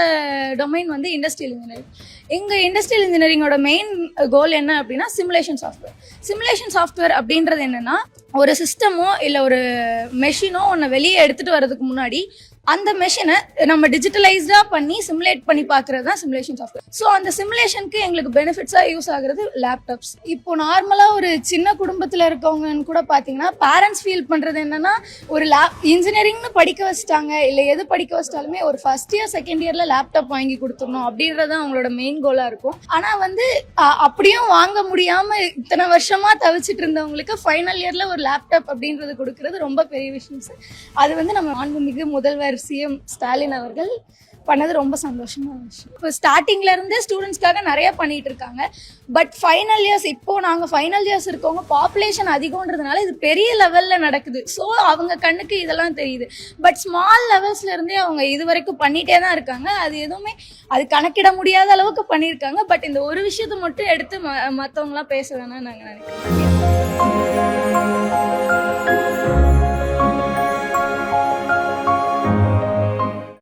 என்னோட டொமைன் வந்து industrial engineering எங்கள் இண்டஸ்ட்ரியல் இன்ஜினியரிங்கோட மெயின் கோல் என்ன அப்படின்னா சிமுலேஷன் சாஃப்ட்வேர் சிமுலேஷன் சாஃப்ட்வேர் அப்படின்றது என்னென்னா ஒரு சிஸ்டமோ இல்லை ஒரு மெஷினோ ஒன்று வெளியே எடுத்துகிட்டு வர்றதுக்கு முன்னாடி அந்த மெஷினை நம்ம டிஜிட்டலைஸ்டாக பண்ணி சிமுலேட் பண்ணி பார்க்குறது தான் சிமுலேஷன் சாஃப்ட்வேர் ஸோ அந்த சிமுலேஷனுக்கு எங்களுக்கு பெனிஃபிட்ஸாக யூஸ் ஆகுறது லேப்டாப்ஸ் இப்போ நார்மலாக ஒரு சின்ன குடும்பத்தில் இருக்கவங்கன்னு கூட பார்த்தீங்கன்னா பேரண்ட்ஸ் ஃபீல் பண்ணுறது என்னன்னா ஒரு லேப் இன்ஜினியரிங்னு படிக்க வச்சிட்டாங்க இல்லை எது படிக்க வச்சிட்டாலுமே ஒரு ஃபர்ஸ்ட் இயர் செகண்ட் இயரில் லேப்டாப் வாங்கி கொடுத்துடணும் அப்படின்றது அவங்களோட மெயின் கோலாக இருக்கும். ஆனால் வந்து அப்படியும் வாங்க முடியாமல் இத்தனை வருஷமாக தவிச்சிட்டு இருந்தவங்களுக்கு ஃபைனல் இயரில் ஒரு லேப்டாப் அப்படின்றது கொடுக்கறது ரொம்ப பெரிய விஷயம் சார் அது வந்து நம்ம மாண்புமிகு முதல்வர் சிஎம் ஸ்டாலின் அவர்கள் பண்ணது ரொம்ப சந்தோஷமான விஷயம் இப்போ ஸ்டார்டிங்ல இருந்தே ஸ்டூடெண்ட்ஸ்க்காக நிறைய பண்ணிட்டு இருக்காங்க. பட் ஃபைனல் இயர்ஸ் இப்போ நாங்கள் ஃபைனல் இயர்ஸ் இருக்கவங்க பாப்புலேஷன் அதிகம்ன்றதுனால இது பெரிய லெவல்ல நடக்குது. ஸோ அவங்க கண்ணுக்கு இதெல்லாம் தெரியுது. பட் ஸ்மால் லெவல்ஸ்ல இருந்தே அவங்க இது வரைக்கும் பண்ணிட்டே தான் இருக்காங்க. அது எதுவுமே அது கணக்கிட முடியாத அளவுக்கு பண்ணியிருக்காங்க. பட் இந்த ஒரு விஷயத்தை மட்டும் எடுத்து ம மற்றவங்களாம் பேச வேணாம்னு நாங்கள் நினைக்கிறோம்.